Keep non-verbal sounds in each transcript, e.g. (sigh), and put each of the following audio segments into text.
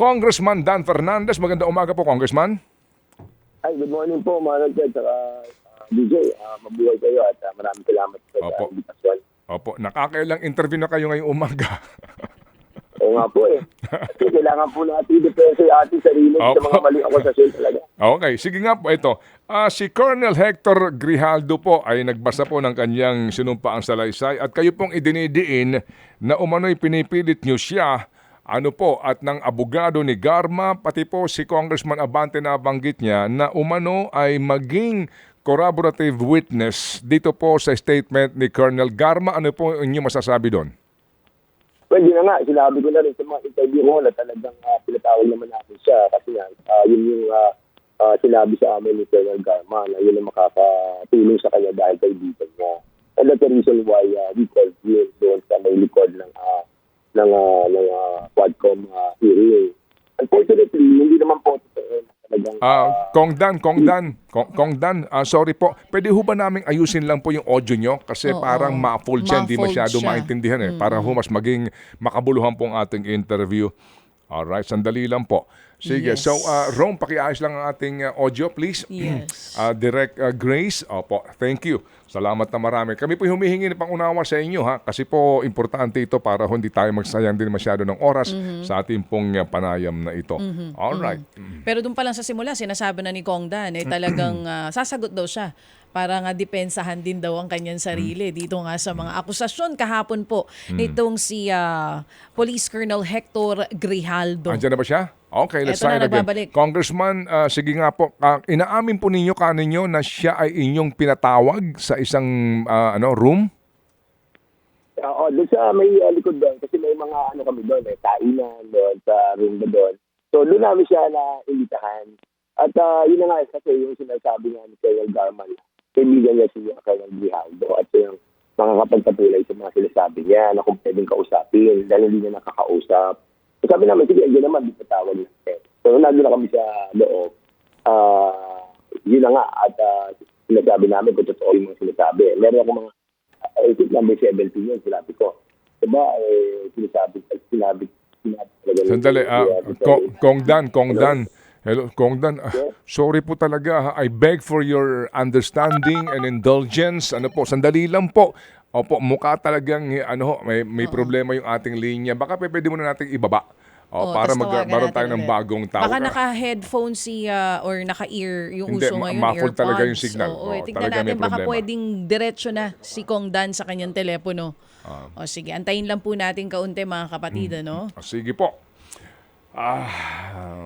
Congressman Dan Fernandez. Maganda umaga po, Congressman. Ay, good morning po, Manong Ted, saka uh, DJ. Uh, mabuhay kayo at uh, maraming salamat po Opo. sa invitasyon. Opo, nakakailang interview na kayo ngayong umaga. (laughs) Oo nga po eh. Kasi kailangan po natin i-depensa yung ating sarili sa Opo. mga maling akusasyon talaga. Okay, sige nga po ito. Ah, si Colonel Hector Grijaldo po ay nagbasa po ng kanyang sinumpaang salaysay at kayo pong idinidiin na umano'y pinipilit niyo siya ano po at ng abogado ni Garma pati po si Congressman Abante na banggit niya na umano ay maging corroborative witness dito po sa statement ni Colonel Garma. Ano po inyo masasabi doon? Well, yun na nga, sinabi ko na rin sa mga interview ko na talagang uh, pinatawag naman natin siya kasi ah, yun yung uh, uh, sinabi sa amin ni Colonel Garma na yun ang makakatulong sa kanya dahil kaibigan niya. And that's the reason why uh, we called him doon sa may likod ng uh, ng, uh, ng uh, Quadcom uh, hearing. Unfortunately, hindi naman po totoo Ah, uh, Kong Dan, Kong Dan, Kong, Kong Dan, ah, sorry po. Pwede ho ba namin ayusin lang po yung audio nyo? Kasi Oo. parang ma-fold siya, hindi masyado siya. maintindihan eh. Para ho mas maging makabuluhan pong ating interview. Alright, sandali lang po. Sige, Yes. so uh, Rome, pakiayos lang ang ating uh, audio, please. Yes. (clears throat) Ah, Direct uh, Grace, opo, thank you. Salamat na marami. Kami po humihingi ng pangunawa sa inyo ha, kasi po importante ito para hindi tayo magsayang din masyado ng oras Mm-hmm. sa ating pong uh, panayam na ito. Alright. Pero doon pa lang sa simula, sinasabi na ni Kong Dan, eh, talagang (clears throat) ah, sasagot daw siya para nga depensahan din daw ang kanyang sarili dito nga sa mga akusasyon kahapon po nitong si ah, Police Colonel Hector Grijaldo. Andiyan na ba siya? Okay, let's Eto try na, it again. Congressman, ah, sige nga po, ah, inaamin po ninyo kaninyo na siya ay inyong pinatawag sa isang ah, ano room? Oo, doon sa may uh, likod doon, kasi may mga ano kami doon, eh, kainan doon, sa room na doon. So doon namin siya na imbitahan. At uh, yun na nga, kasi yung sinasabi nga ni Colonel Garman, kaibigan niya si Colonel Grijaldo at yung makakapagpatuloy sa mga sinasabi niya na kung pwedeng kausapin dahil hindi niya nakakausap. So sabi namin, sige, yun naman, di patawag natin. So nandun na kami sa loob. Ah, yun na nga, at uh, sinasabi namin kung totoo yung mga sinasabi. Meron ako mga I think number 17 yun, sinabi ko. Diba, eh, sinasabi, sinabi, sinabi talaga. Sandali, ah, Ko- Kong Dan, Kong Dan. Hello, Kong Dan. ah, sorry po talaga. ha. I beg for your understanding and indulgence. Ano po, sandali lang po. Opo, mukha talagang ano, may, may problema yung ating linya. Baka pwede muna nating ibaba. Oh, Oo, para tas mag tawagan magkaroon natin tayo ng ulit. bagong tawag. Baka naka-headphone si ah, or naka-ear yung Hindi, uso ma- ngayon, muffled talaga yung signal. Oo, Oo, eh, tignan talaga may natin, baka problema. pwedeng diretso na si Kong Dan sa kanyang telepono. Ah. O sige, antayin lang po natin kaunti mga kapatid, Hmm. ano? Ah, sige po. Ah,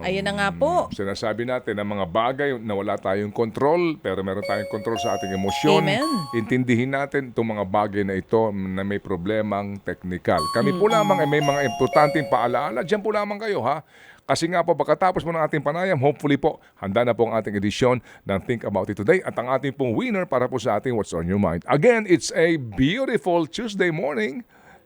Ayan na nga po. Sinasabi natin ang mga bagay na wala tayong kontrol, pero meron tayong kontrol sa ating emosyon. Amen. Intindihin natin itong mga bagay na ito na may problemang teknikal. Kami po lamang ay may mga importanteng paalaala. Diyan po lamang kayo ha. Kasi nga po, pagkatapos mo ng ating panayam, hopefully po, handa na po ang ating edisyon ng Think About It Today at ang ating pong winner para po sa ating What's On Your Mind. Again, it's a beautiful Tuesday morning.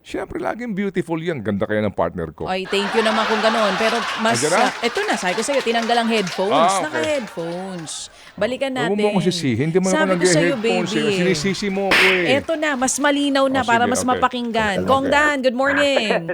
Siyempre, laging beautiful yan. Ganda kaya ng partner ko. Ay, thank you naman kung ganun. Pero mas, Andiyan na? ah, eto na, sabi ko sa'yo, tinanggal ang headphones. Ah, okay. Naka-headphones. Balikan Huwag natin. mo akong sisihin. Hindi mo Sabi ako ko sa'yo, nag-headphones. baby. eh. Sinisisi mo ako eh. Eto na, mas malinaw na Oh, para sige, mas okay. mapakinggan. Okay. Kong Dan, good morning. (laughs)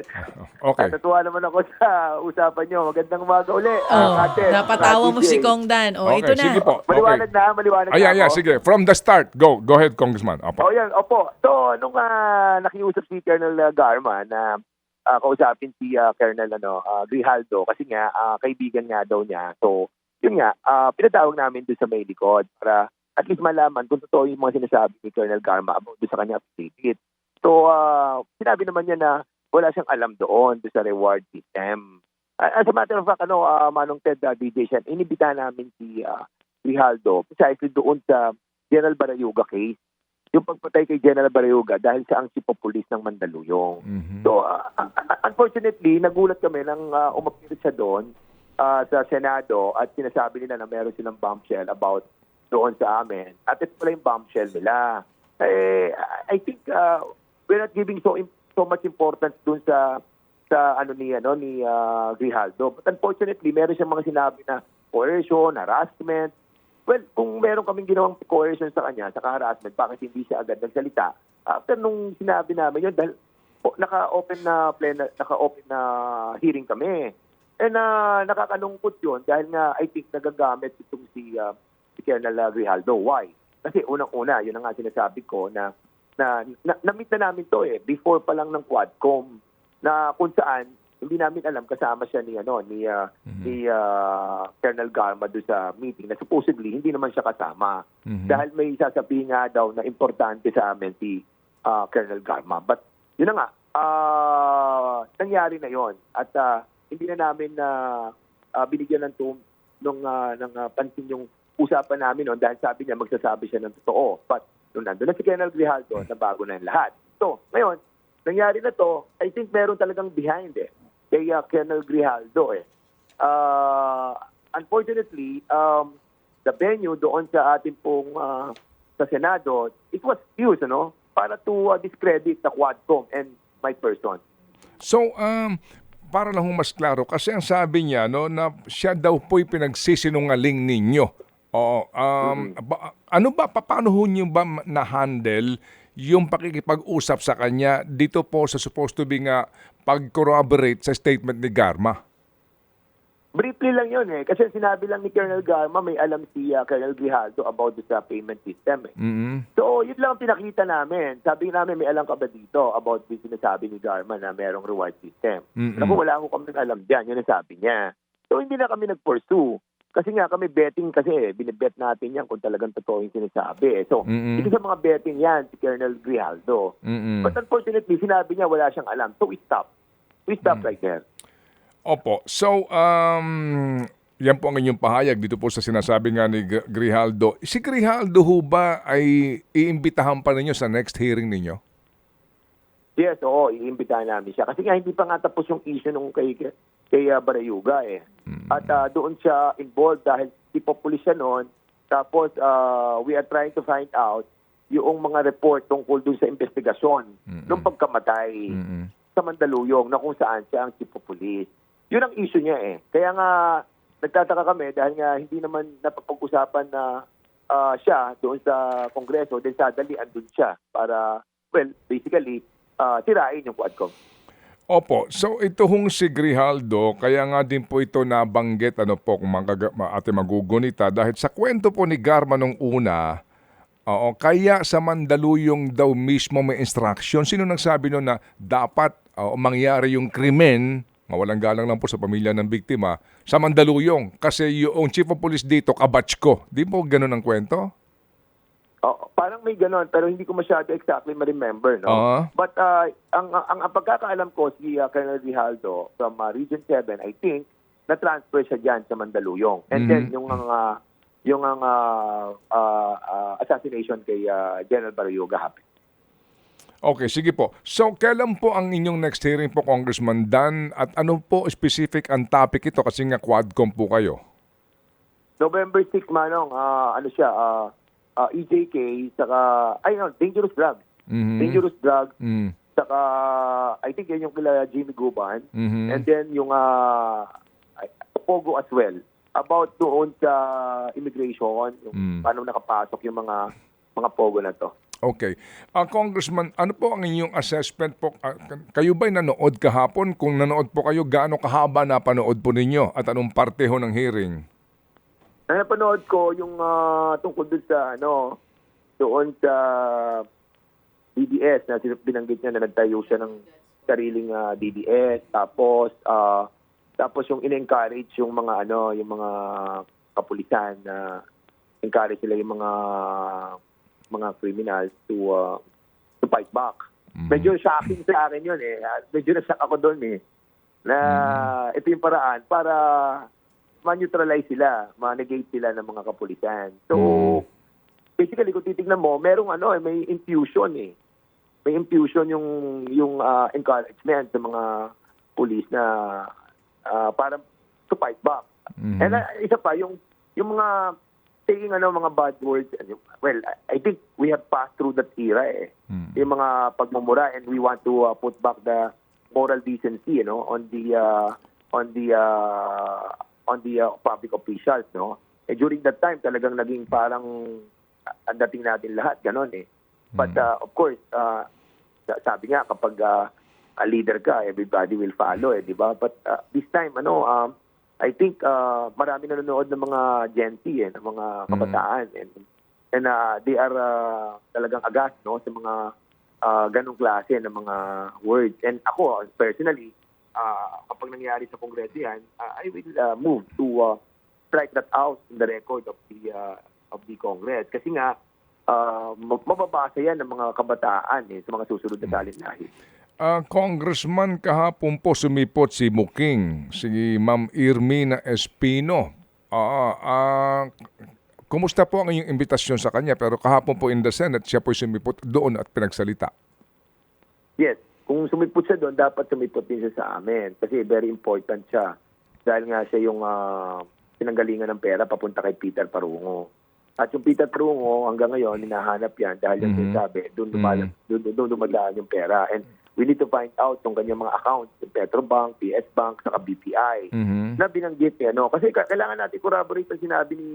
Okay. Natuwa naman ako sa usapan nyo. Magandang umaga uli. oh, ah, Ate. napatawa Ah, mo si Kong Dan. Oh, Okay, ito na. sige po. Maliwanag na, maliwanag Ay, na ay, ay, ako. sige. From the start, go. Go ahead, Congressman. O Opo. yan, opo. So, nung ah, nakiusap si Colonel ah, Garma na ah, kausapin si ah, Colonel ano, ah, Grijaldo kasi nga ah, kaibigan nga daw niya. So, yun nga, ah, pinatawag namin doon sa may likod para at least malaman kung totoo yung mga sinasabi ni Colonel Garma about doon sa kanya affidavit. So, ah, sinabi naman niya na wala siyang alam doon, doon sa reward system. As a matter of fact, ano, ah, Manong Ted uh, DJ Shen, inibitahan namin si ah, Grijaldo precisely doon sa General Barayuga case yung pagpatay kay General Barayuga dahil siya ang chief police ng Mandaluyong. Mhm. So, uh, unfortunately, nagulat kami nang uh, umapir siya doon uh, sa Senado at sinasabi nila na meron silang bombshell about doon sa amin. At ito pala yung bombshell nila. Eh, I think uh, we're not giving so so much importance doon sa sa ano ni ano ni uh, Grijaldo. But unfortunately, meron siyang mga sinabi na coercion, harassment, Well, kung meron kaming ginawang coercion sa kanya, sa harassment, bakit hindi siya agad nagsalita? After nung sinabi namin yun, dahil po, naka-open na plena, naka-open na hearing kami. And uh, nakakalungkot yun dahil nga I think nagagamit itong si, uh, si Colonel uh, Grijaldo. Why? Kasi unang-una, yun ang nga sinasabi ko na na, na na-meet na namin to eh before pa lang ng Quadcom na kung saan hindi namin alam kasama siya ni ano ni uh, ni uh, Colonel Garma do sa meeting na supposedly hindi naman siya kasama. Mhm. dahil may sasabihin nga daw na importante sa amin si uh, Colonel Garma. But yun na nga ah, nangyari na yon at ah, hindi na namin na ah, binigyan ng tum nung ah, ng ah, pansin yung usapan namin noon dahil sabi niya magsasabi siya ng totoo. But nung nandun na si Colonel Grijaldo nabago na yung lahat. So ngayon nangyari na to. I think meron talagang behind eh kay ah, Colonel Grijaldo eh Ah, unfortunately um, the venue doon sa ating pong ah, sa Senado, it was used, ano, para to ah, discredit the Quadcom and my person. So, um, para lang mas klaro, kasi ang sabi niya, no, na siya daw po'y pinagsisinungaling ninyo. Oo. Um, ba- ano ba, pa- paano ho niyo ba na-handle yung pakikipag-usap sa kanya dito po sa supposed to be nga pag-corroborate sa statement ni Garma? Briefly lang yun eh. Kasi sinabi lang ni Colonel Garma, may alam si ah, Colonel Grijaldo about sa payment system eh. mm So, yun lang ang pinakita namin. Sabi namin, may alam ka ba dito about this sinasabi ni Garma na merong reward system? Mm-mm. Naku, wala ko kami alam dyan. Yun ang sabi niya. So, hindi na kami nag-pursue. Kasi nga kami betting kasi eh. Binibet natin yan kung talagang totoo yung sinasabi eh. So, Mm-mm. ito sa mga betting yan, si Colonel Grijaldo. Mm-mm. But unfortunately, sinabi niya wala siyang alam. So we stop. We stop Mm. right there. Opo. So, um, yan po ang inyong pahayag dito po sa sinasabi nga ni Gr- Grijaldo. Si Grijaldo ho ba ay iimbitahan pa ninyo sa next hearing ninyo? Yes, oo, iimbitahan namin siya. Kasi nga hindi pa nga tapos yung issue nung kay, kay uh, Barayuga eh. At ah, doon siya involved dahil ipopulis siya noon. Tapos ah, we are trying to find out yung mga report tungkol doon sa investigasyon ng pagkamatay Mm-mm. sa Mandaluyong na kung saan siya ang of police. Yun ang issue niya eh. Kaya nga nagtataka kami dahil nga hindi naman napapag-usapan na ah, siya doon sa Kongreso then suddenly andun siya para, well, basically, ah, tirain yung Quadcom. Opo. So ito hong si Grijaldo, kaya nga din po ito nabanggit ano po kung mga ate magugunita dahil sa kwento po ni Garma nung una, oo, kaya sa Mandaluyong daw mismo may instruction. Sino nagsabi noon na dapat oo, mangyari yung krimen, mawalang galang lang po sa pamilya ng biktima, sa Mandaluyong kasi yung chief of police dito, kabatch ko. Di po ganun ang kwento? Oh, parang may ganon, pero hindi ko masyado exactly ma-remember. No? Ah. But ah, ang, ang, ang pagkakaalam ko, si uh, Colonel Rijaldo from ah, Region 7, I think, na-transfer siya dyan sa Mandaluyong. And Mhm. then, yung ang ah, yung ang ah, ah, ah, assassination kay ah, General Barayuga happened. Okay, sige po. So, kailan po ang inyong next hearing po, Congressman Dan? At ano po specific ang topic ito? Kasi nga quadcom po kayo. November 6, Manong, ah, ano siya, ah, ah, EJK, saka, ay no, dangerous drugs. Mhm. Dangerous drugs, Mm. saka, I think yan yung kila Jimmy Guban. Mhm. And then yung ah, Pogo as well. About doon sa immigration, yung Mm. paano nakapasok yung mga mga Pogo na to. Okay. Ah, Congressman, ano po ang inyong assessment po? Ah, kayo ba'y nanood kahapon? Kung nanood po kayo, gaano kahaba na panood po ninyo? At anong parte ho ng hearing? Ang napanood ko yung ah, tungkol doon sa ano, doon sa DDS na binanggit niya na nagtayo siya ng sariling ah, DDS tapos ah, tapos yung in-encourage yung mga ano, yung mga kapulisan na encourage sila yung mga mga criminals to ah, to fight back. Medyo shocking sa akin yun eh. Medyo na-shock ako doon eh. Na ito yung paraan para ma-neutralize sila, ma-negate sila ng mga kapulisan. So, basically, kung titignan mo, merong ano eh, may infusion eh. May infusion yung yung ah, encouragement sa mga police na ah, para to fight back. Mhm. And ah, isa pa, yung yung mga taking ano mga bad words, well, I I think we have passed through that era eh. Mm. Yung mga pagmumura and we want to uh, put back the moral decency, you know, on the uh, on the uh, on the uh, public officials, no. Eh during that time talagang naging parang uh, ang dating natin lahat ganon eh. But uh, of course, uh, sa- sabi nga kapag uh, a leader ka, everybody will follow eh, di ba? But uh, this time, ano, um, I think uh, marami nanonood ng mga Gen Z eh, ng mga kabataan. And, and uh, they are uh, talagang agas no, sa mga uh, ganong klase ng mga words. And ako, personally, uh, kapag nangyari sa Kongreso yan, uh, I will uh, move to uh, strike that out in the record of the uh, of the Congress. Kasi nga, uh, mababasa yan ng mga kabataan eh, sa mga susunod na talinlahi. Ah, Congressman, kahapon po sumipot si Muking, si Ma'am Irmina Espino. Ah, ah, kumusta po ang inyong imbitasyon sa kanya? Pero kahapon po in the Senate, siya po sumipot doon at pinagsalita. Yes, kung sumipot siya doon, dapat sumipot din siya sa amin. Kasi very important siya. Dahil nga siya yung ah, pinanggalingan ng pera papunta kay Peter Parungo. At yung Peter Parungo, hanggang ngayon, hinahanap yan dahil yung Mhm. sinasabi, doon, dumadaan, doon, doon dumadaan yung pera. And we need to find out yung kanyang mga accounts, yung Petrobank, PS Bank, saka BPI. Mhm. na binanggit niya, no? Kasi ka- kailangan natin corroborate ang sinabi ni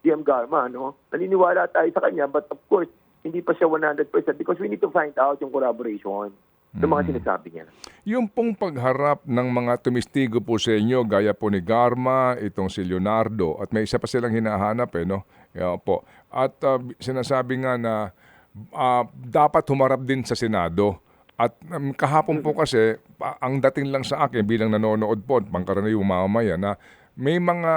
GM Garma, no? Naniniwala tayo sa kanya, but of course, hindi pa siya 100% because we need to find out yung corroboration ng mga sinasabi niya. Yung pong pagharap ng mga tumistigo po sa inyo, gaya po ni Garma, itong si Leonardo, at may isa pa silang hinahanap eh, no? Yeah, po. At ah, sinasabi nga na ah, dapat humarap din sa Senado. At um, kahapon po kasi, pa- ang dating lang sa akin bilang nanonood po, pangkaraniwang mamaya, na may mga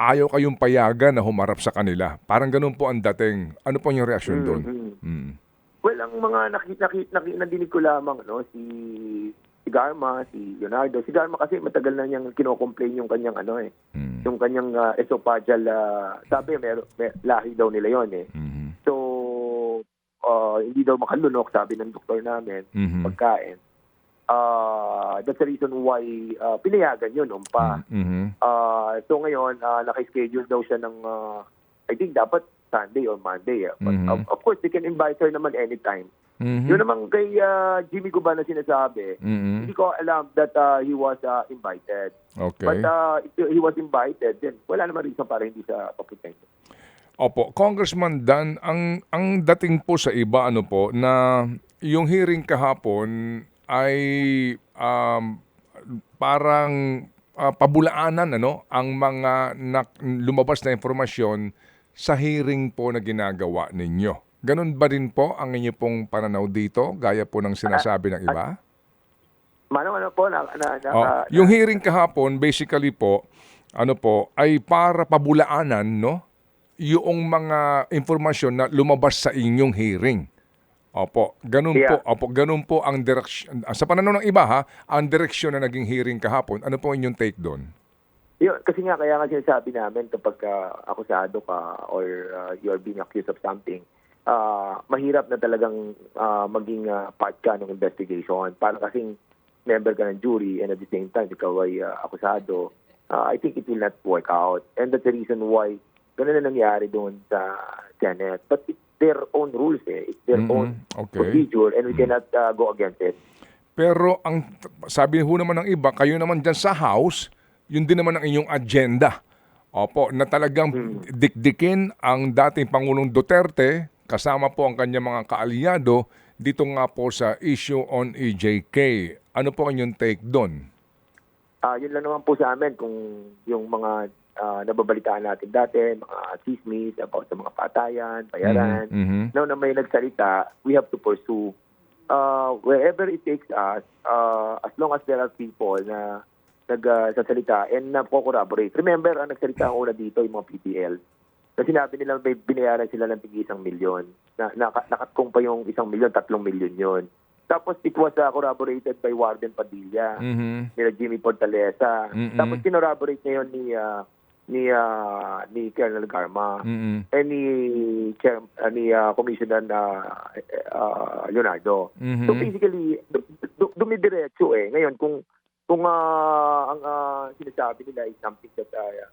ayaw kayong payagan na humarap sa kanila. Parang ganun po ang dating. Ano po yung reaksyon doon? Mm. Well, ang mga nakita nakita nadinig ko lamang no si si Garma, si Leonardo. Si Garma kasi matagal na niyang kino-complain yung kanyang ano eh, Mm. yung kanyang uh, esophageal ah, sabi mer, mer lahi daw nila yon eh. Mhm. So ah, hindi daw makalunok sabi ng doktor namin Mhm. pagkain. Ah, that's the reason why ah, pinayagan yun noon pa. Mhm. Ah, so ngayon, uh, naka-schedule daw siya ng, ah, I think dapat Sunday or Monday. eh. But Mhm. of, of course, they can invite her naman anytime. Mhm. Yun naman kay ah, Jimmy Guba na sinasabi, Mhm. hindi ko alam that ah, he was ah, invited. Okay. But ah, if he was invited, then wala naman reason para hindi siya papunta. Opo, Congressman Dan, ang ang dating po sa iba ano po na yung hearing kahapon ay um, parang ah, pabulaanan ano ang mga nak- lumabas na informasyon sa hearing po na ginagawa ninyo. Ganon ba din po ang inyo pong pananaw dito gaya po ng sinasabi ng iba? Mano, ano po, na, na, na, Oh, na- yung hearing kahapon basically po ano po ay para pabulaanan no yung mga informasyon na lumabas sa inyong hearing. Opo, ganun po. Yeah. Opo, ganun po ang direksyon sa pananaw ng iba ha, ang direksyon na naging hearing kahapon. Ano po inyong take doon? Yun, kasi nga, kaya nga sinasabi namin kapag ah, akusado ka or ah, you are being accused of something, ah, mahirap na talagang ah, maging ah, part ka ng investigation. Para kasing member ka ng jury and at the same time, ikaw ay ah, akusado, ah, I think it will not work out. And that's the reason why ganun na nangyari doon sa Senate. But it's their own rules eh. It's their Mhm, own okay. procedure and we cannot ah, go against it. Pero ang sabi ho naman ng iba, kayo naman dyan sa House, yun din naman ang inyong agenda. Opo, na talagang dikdikin ang dating Pangulong Duterte kasama po ang kanyang mga kaalyado dito nga po sa issue on EJK. Ano po ang inyong take doon? Ah, yun lang naman po sa amin kung yung mga ah, nababalitaan natin dati, mga chismis about sa mga patayan, bayaran. Mhm. Now na may nagsalita, we have to pursue uh, wherever it takes us, uh, as long as there are people na nagsasalita and na corroborate. Remember, ang nagsalita ang una dito, yung mga PPL. Na sinabi nila may binayaran sila ng tig isang milyon. Na, naka, nakatkong pa yung isang milyon, tatlong milyon yon. Tapos it was uh, corroborated by Warden Padilla Mhm. nila Jimmy Fortaleza. Mm-mm. Tapos kinorroborate ngayon ni ah, ni ah, ni Colonel Garma Mhm. eh ni Chair, ah, ni ah, Commissioner na ah, Leonardo. Mhm. So basically du- du- dumidiretso eh. Ngayon kung kung ah, ang ah, sinasabi nila is something that ah,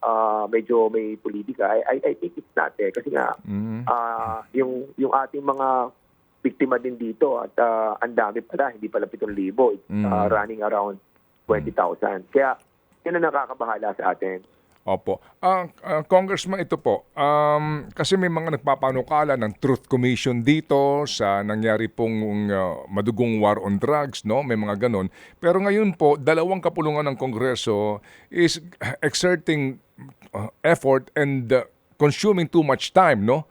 ah, medyo may politika, I, I, I think it's not eh. Kasi nga, Mhm. ah, yung, yung ating mga biktima din dito at ah, ang dami pala, hindi pala 7,000. It's Mm. ah, running around 20,000. Kaya, yun ang nakakabahala sa atin. Opo. Ah, ah, Congressman, ito po. Um, kasi may mga nagpapanukala ng Truth Commission dito sa nangyari pong ah, madugong war on drugs, no? May mga ganon. Pero ngayon po, dalawang kapulungan ng Kongreso is exerting ah, effort and ah, consuming too much time, no?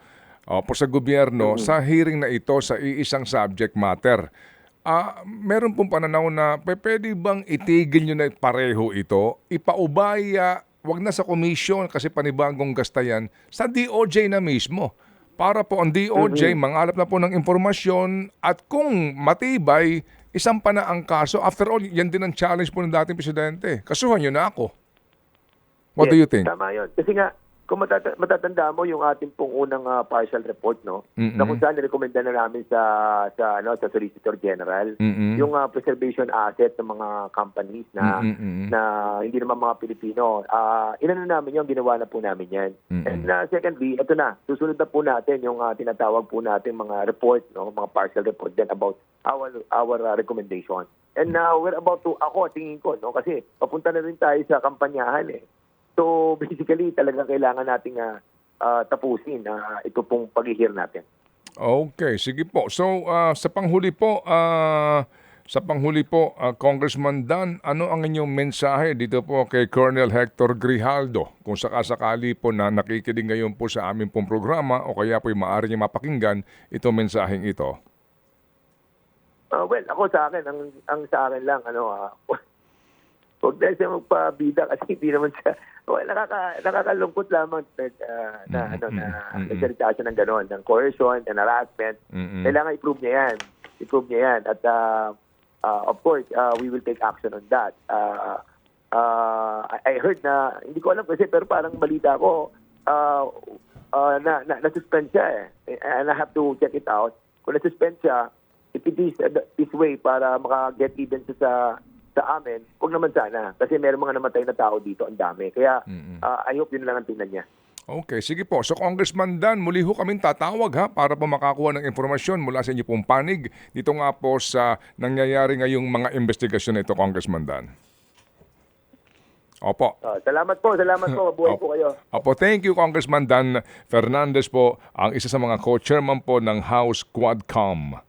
Opo, sa gobyerno, sa hearing na ito sa iisang subject matter. Ah, meron pong pananaw na pwede bang itigil nyo na pareho ito, ipaubaya, wag na sa commission kasi panibagong gasta yan, sa DOJ na mismo. Para po ang DOJ mangalap na po ng impormasyon at kung matibay, isang pa na ang kaso. After all, yan din ang challenge po ng dating presidente. Kasuhan nyo na ako. What do Yes, you think? Tama yun. Kasi nga, kung matata- matatanda mo yung ating pong unang ah, partial report, no? Mm-mm. Na kung saan nirekomenda na namin sa sa ano sa Solicitor General Mm-mm. yung ah, preservation asset ng mga companies na Mm-mm. na hindi naman mga Pilipino. Ah, inano namin yung ginawa na po namin yan. Mm-mm. And ah, secondly, ito na, susunod na po natin yung ah, tinatawag po natin mga report, no, mga partial report then about our our ah, recommendation. And now we're about to ako tingin ko no kasi papunta na rin tayo sa kampanyahan eh. So basically talagang kailangan nating ah, ah, tapusin na ito pong paghihir natin. Okay, sige po. So, ah, sa panghuli po, ah, sa panghuli po, ah, Congressman Dan, ano ang inyong mensahe dito po kay Colonel Hector Grijaldo? Kung sakasakali po na nakikinig ngayon po sa aming pong programa o kaya po maaari niya mapakinggan itong mensaheng ito. Ah, well, ako sa akin, ang, ang sa akin lang, ano, ah, huwag na siya magpabida kasi hindi naman siya, well, nakaka, nakakalungkot lamang ah, na, Mm, ano, na mm, mm, mm. nagsalita siya ng gano'n, ng coercion, ng harassment. Mm-mm. Kailangan i-prove niya yan. I-prove niya yan. At, ah, ah, of course, ah, we will take action on that. Ah, ah, I, heard na, hindi ko alam kasi, pero parang balita ko, ah, ah, na, na, na-suspend siya eh. And I have to check it out. Kung na-suspend siya, if it is uh, this way para maka-get even sa sa amin, huwag naman sana. Kasi meron mga namatay na tao dito, ang dami. Kaya ah, I hope yun lang ang tingnan niya. Okay, sige po. So Congressman Dan, muli ho kaming tatawag ha para po makakuha ng informasyon mula sa inyo pong panig dito nga po sa nangyayari ngayong mga investigasyon na ito, Congressman Dan. Opo. Ah, salamat po, salamat po. Mabuhay po kayo. Opo, thank you Congressman Dan Fernandez po, ang isa sa mga co-chairman po ng House Quadcom.